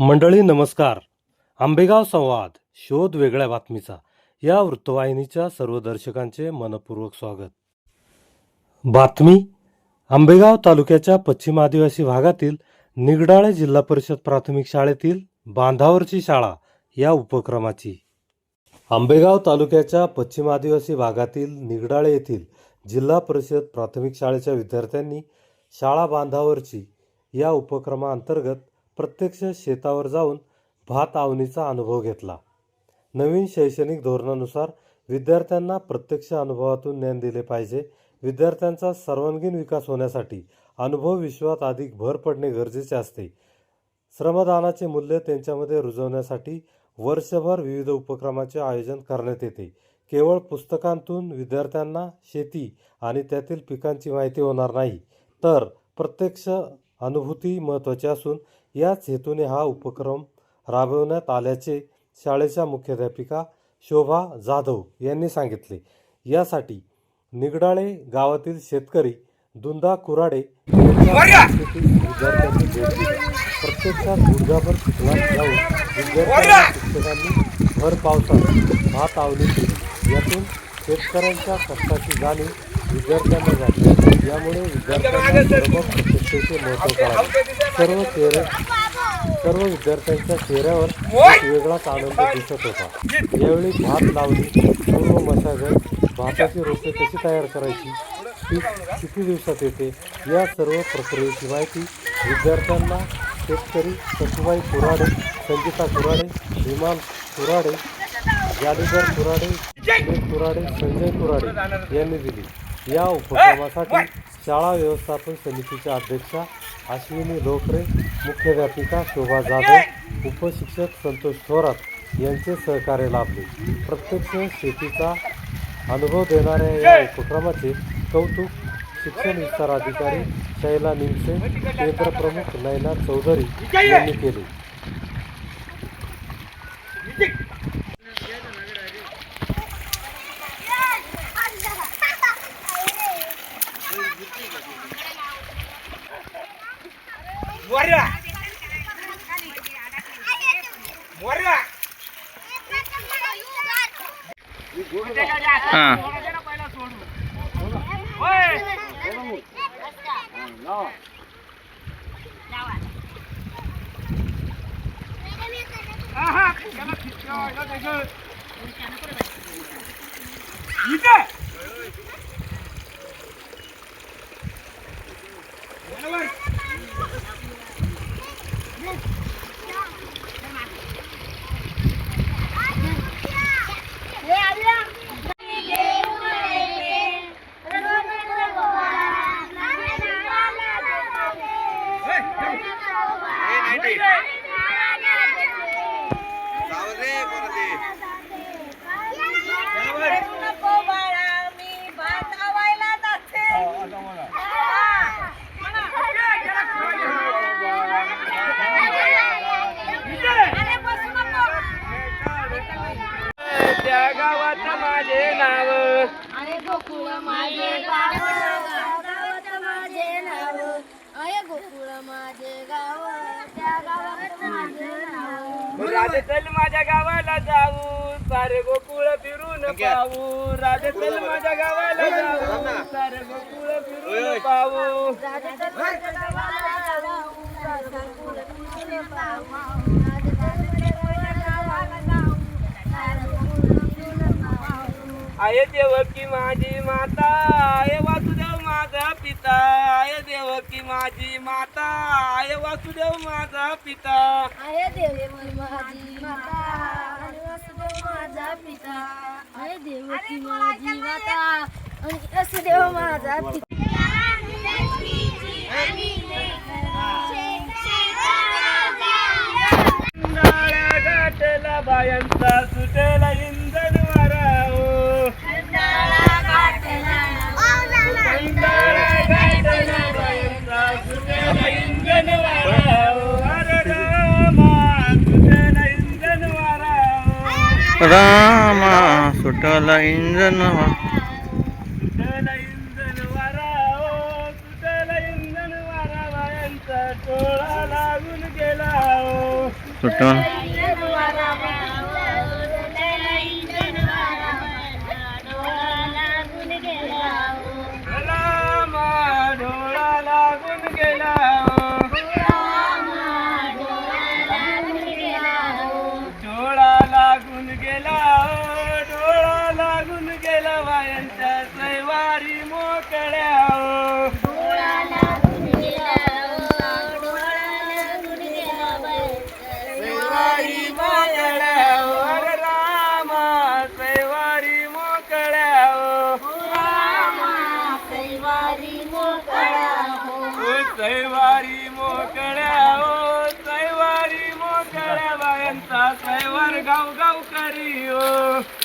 मंडळी नमस्कार. आंबेगाव संवाद शोध वेगळ्या बातमीचा. या वृत्तवाहिनीच्या सर्व दर्शकांचे मनपूर्वक स्वागत. बातमी आंबेगाव तालुक्याच्या पश्चिम आदिवासी भागातील निगडाळे जिल्हा परिषद प्राथमिक शाळेतील बांधावरची शाळा या उपक्रमाची. आंबेगाव तालुक्याच्या पश्चिम आदिवासी भागातील निगडाळे येथील जिल्हा परिषद प्राथमिक शाळेच्या विद्यार्थ्यांनी शाळा बांधावरची या उपक्रमाअंतर्गत प्रत्यक्ष शेतावर जाऊन भात आवणीचा अनुभव घेतला. नवीन शैक्षणिक धोरणानुसार विद्यार्थ्यांना प्रत्यक्ष अनुभवातून ज्ञान दिले पाहिजे. विद्यार्थ्यांचा सर्वांगीण विकास होण्यासाठी अनुभव विश्वात अधिक भर पडणे गरजेचे असते. श्रमदानाचे मूल्य त्यांच्यामध्ये रुजवण्यासाठी वर्षभर विविध उपक्रमाचे आयोजन करण्यात येते. केवळ पुस्तकांतून विद्यार्थ्यांना शेती आणि त्यातील पिकांची माहिती होणार नाही तर प्रत्यक्ष अनुभूती महत्त्वाची असून याच हेतूने हा उपक्रम राबवण्यात आल्याचे शाळेच्या मुख्याध्यापिका शोभा जाधव यांनी सांगितले. यासाठी निगडाळे गावातील शेतकरी दुंदा कुराडे प्रत्यक्षात गुडघाभर चिखलात जाऊन विद्यार्थ्यांना शिक्षकांनी भर पावसात भात आवली केली यातून शेतकऱ्यांच्या कष्टाची जाणीव विद्यार्थ्यांना झाली यामुळे विद्यार्थ्यांना श्रम महत्त्व कळाले. सर्व चेहरे सर्व विद्यार्थ्यांच्या चेहऱ्यावर एक वेगळाच आनंद दिसत होता. यावेळी भात लावली पूर्व मशागत भाताची रोपे कशी तयार करायची पीक किती दिवसात येते या सर्व प्रक्रियेची माहिती विद्यार्थ्यांना शेतकरी सखुबाई कुराडे संगीता कुराडे विमान कुराडे जादूगर कुराडे कुराडे संजय कुराडे यांनी दिली. या उपक्रमासाठी शाळा व्यवस्थापन समितीच्या अध्यक्षा अश्विनी लोकरे मुख्याध्यापिका शोभा जाधव उपशिक्षक संतोष थोरात यांचे सहकार्य लाभले. प्रत्यक्ष शेतीचा अनुभव देणाऱ्या या उपक्रमाचे कौतुक शिक्षण विस्तार अधिकारी शैला निमसे केंद्र प्रमुख नयना चौधरी यांनी केले. हा इथे नको बाळा मी भात आवायला जाते अरे बसू नको त्या गावात माझे नाव. अरे गोकुळ माझे गाव. गावात माझे नाव अरे गोकुळ माझे गाव. त्या गावात माझे राजे चल माझ्या गावाला जाऊ. सारे गोकुळ फिरून पाहू. राजे चल माझ्या गावाला जाऊ. सारे गोकुळ फिरून पाहू. आय देवकी माझी माता. आय वासुदेव माझा पिता आय देवकी माझी माता आय वासुदेव माझा पिता. अरे देवी माझी माता वसुदेव माझा पिता. अरे देवकी माझी माता आणि वसुदेव माझा पिता. बायांचा सुटेला रामा सुटला इंजन. सुटेला गेला डोळा लागून गेला वायांच्या सैवारी मोकळ्या सैवारी मोकळ्या अरे रामा सैवारी मोकळ्या ओ सैवारी मोकळ्या ओ सैवारी मोकळ्या बायांचा सैवार गाव गाव Yeah.